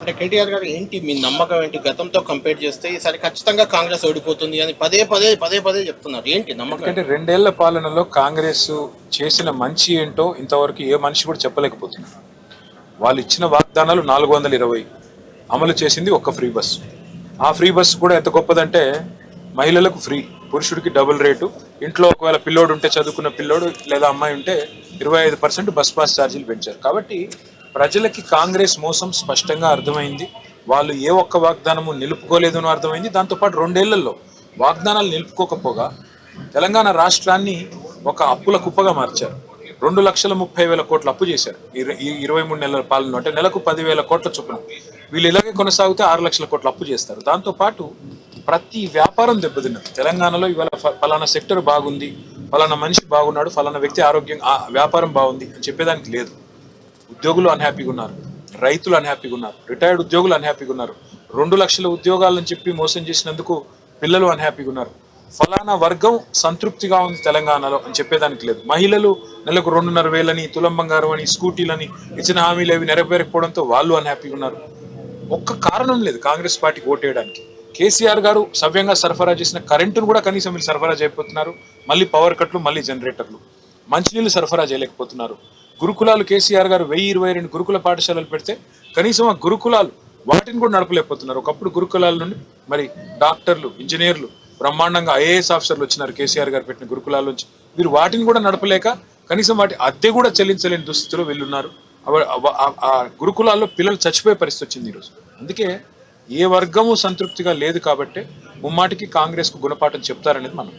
అంటే కేటీఆర్ గారు ఏంటి మీ నమ్మకం ఏంటి? గతంతో కంపేర్ చేస్తే ఈసారి ఖచ్చితంగా కాంగ్రెస్ ఓడిపోతుంది అని పదే పదే పదే పదే చెప్తున్నారు. ఏంటి నమ్మకం? అంటే రెండేళ్ళ పాలనలో కాంగ్రెస్ చేసిన మంచి ఏంటో ఇంతవరకు ఏ మనిషి కూడా చెప్పలేకపోతున్నారు. వాళ్ళు ఇచ్చిన వాగ్దానాలు నాలుగు వందల ఇరవై అమలు చేసింది ఒక్క ఫ్రీ బస్సు ఆ ఫ్రీ బస్సు కూడా ఎంత గొప్పదంటే మహిళలకు ఫ్రీ పురుషుడికి డబుల్ రేటు. ఇంట్లో ఒకవేళ పిల్లోడు ఉంటే చదువుకున్న పిల్లోడు లేదా అమ్మాయి ఉంటే ఇరవై ఐదు పర్సెంట్ బస్ పాస్ ఛార్జీలు పెంచారు. కాబట్టి ప్రజలకి కాంగ్రెస్ మోసం స్పష్టంగా అర్థమైంది. వాళ్ళు ఏ ఒక్క వాగ్దానము నిలుపుకోలేదు అని అర్థమైంది దాంతోపాటు రెండేళ్ళలో వాగ్దానాలు నిలుపుకోకపోగా తెలంగాణ రాష్ట్రాన్ని ఒక అప్పుల కుప్పగా మార్చారు. రెండు లక్షల ముప్పై వేల కోట్లు అప్పు చేశారు. ఈ ఇరవై మూడు నెలల పాలన అంటే నెలకు పదివేల కోట్ల చొప్పున. వీళ్ళు ఇలాగే కొనసాగితే ఆరు లక్షల కోట్లు అప్పు చేస్తారు. దాంతోపాటు ప్రతి వ్యాపారం దెబ్బతిన్నది. తెలంగాణలో ఇవాళ ఫ- ఫలానా సెక్టర్ బాగుంది. ఫలానా మనిషి బాగున్నాడు. ఫలానా వ్యక్తి ఆరోగ్యం ఆ వ్యాపారం బాగుంది అని చెప్పేదానికి లేదు. ఉద్యోగులు అన్హ్యాపీగా ఉన్నారు. రైతులు అన్హ్యాపీగా ఉన్నారు. రిటైర్డ్ ఉద్యోగులు అన్హ్యాపీగా ఉన్నారు. రెండు లక్షల ఉద్యోగాలని చెప్పి మోసం చేసినందుకు పిల్లలు అన్హ్యాపీగా ఉన్నారు. ఫలానా వర్గం సంతృప్తిగా ఉంది తెలంగాణలో అని చెప్పేదానికి లేదు. మహిళలు నెలకు రెండున్నర వేలని తులం బంగారం అని స్కూటీలని ఇచ్చిన హామీలు అవి నెరవేరకపోవడంతో వాళ్ళు అన్హ్యాపీగా ఉన్నారు. ఒక్క కారణం లేదు కాంగ్రెస్ పార్టీకి ఓటేయడానికి. కేసీఆర్ గారు సవ్యంగా సరఫరా చేసిన కరెంటును కూడా కనీసం వీళ్ళు సరఫరా చేయకపోతున్నారు. మళ్ళీ పవర్ కట్లు మళ్ళీ జనరేటర్లు మంచినీళ్ళు సరఫరా చేయలేకపోతున్నారు. గురుకులాలు కేసీఆర్ గారు వెయ్యి ఇరవై రెండు గురుకుల పాఠశాలలు పెడితే కనీసం ఆ గురుకులాలు వాటిని కూడా నడపలేకపోతున్నారు. ఒకప్పుడు గురుకులాల నుండి మరి డాక్టర్లు ఇంజనీర్లు బ్రహ్మాండంగా ఐఏఎస్ ఆఫీసర్లు వచ్చినారు కేసీఆర్ గారు పెట్టిన గురుకులాల నుంచి. వీరు వాటిని కూడా నడపలేక కనీసం వాటి అద్దె కూడా చెల్లించలేని దుస్థితిలో వీళ్ళున్నారు. ఆ- ఆ గురుకులాల్లో పిల్లలు చచ్చిపోయే పరిస్థితి వచ్చింది ఈరోజు. అందుకే ఏ వర్గము సంతృప్తిగా లేదు కాబట్టి ముమ్మాటికి కాంగ్రెస్కు గుణపాఠం చెప్తారనేది మనం